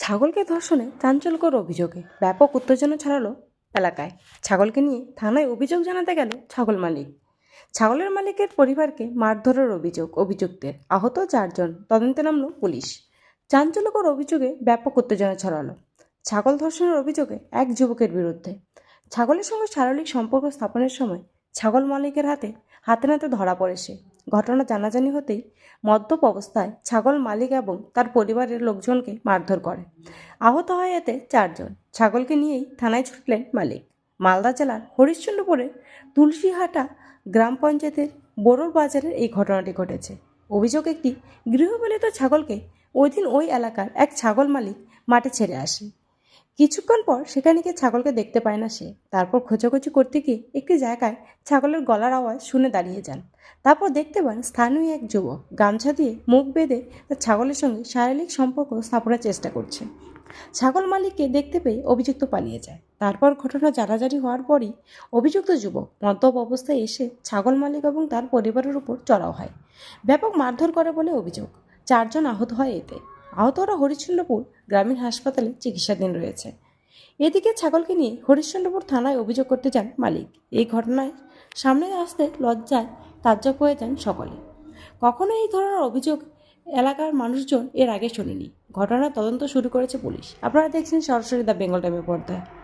ছাগলকে ধর্ষণে চাঞ্চল্যকর অভিযোগে ব্যাপক উত্তেজনা ছড়ালো এলাকায়। ছাগলকে নিয়ে থানায় অভিযোগ জানাতে গেল ছাগল মালিক। ছাগলের মালিকের পরিবারকে মারধরের অভিযোগ, অভিযুক্তের আহত চারজন তদন্তে নামল পুলিশ। চাঞ্চল্যকর অভিযোগে ব্যাপক উত্তেজনা ছড়ালো। ছাগল ধর্ষণের অভিযোগে এক যুবকের বিরুদ্ধে। ছাগলের সঙ্গে শারীরিক সম্পর্ক স্থাপনের সময় ছাগল মালিকের হাতে হাতে নাতে ধরা পড়ে সে। ঘটনা জানাজানি হতেই মদ্যপ অবস্থায় ছাগল মালিক এবং তার পরিবারের লোকজনকে মারধর করে। আহত হয় এতে চারজন। ছাগলকে নিয়েই থানায় ছুটলেন মালিক। মালদা জেলার হরিশ্চন্দ্রপুরে তুলসীহাটা গ্রাম পঞ্চায়েতের বোরোর বাজারের এই ঘটনাটি ঘটেছে। অভিযোগ একটি গৃহপালিত ছাগলকে ওই দিন ওই এলাকার এক ছাগল মালিক মাঠে ছেড়ে আসে। কিছুক্ষণ পর সেখানে গিয়ে ছাগলকে দেখতে পায় না সে। তারপর খোঁজাখুঁজি করতে গিয়ে একটি জায়গায় ছাগলের গলার আওয়াজ শুনে দাঁড়িয়ে যান। তারপর দেখতে পান স্থানীয় এক যুবক গামছা দিয়ে মুখ বেঁধে তার ছাগলের সঙ্গে শারীরিক সম্পর্ক স্থাপনের চেষ্টা করছে। ছাগল মালিককে দেখতে পেয়ে অভিযুক্ত পালিয়ে যায়। তারপর ঘটনা জারাজারি হওয়ার পরই অভিযুক্ত যুবক মদ্যপ অবস্থায় এসে ছাগল মালিক এবং তার পরিবারের উপর চড়াও হয়। ব্যাপক মারধর করে বলে অভিযোগ। চারজন আহত হয় এতে। আহতরা হরিশ্চন্দ্রপুর গ্রামীণ হাসপাতালে চিকিৎসাধীন রয়েছে। এদিকে ছাগলকে নিয়ে হরিশ্চন্দ্রপুর থানায় অভিযোগ করতে যান মালিক। এই ঘটনায় সামনে আসতে লজ্জায় তাজ্জব হয়ে যান সকলে। কখনো এই ধরনের অভিযোগ এলাকার মানুষজন এর আগে শোনেনি। ঘটনার তদন্ত শুরু করেছে পুলিশ। আপনারা দেখছেন সরাসরি দ্য বেঙ্গল টাইমের পর্দায়।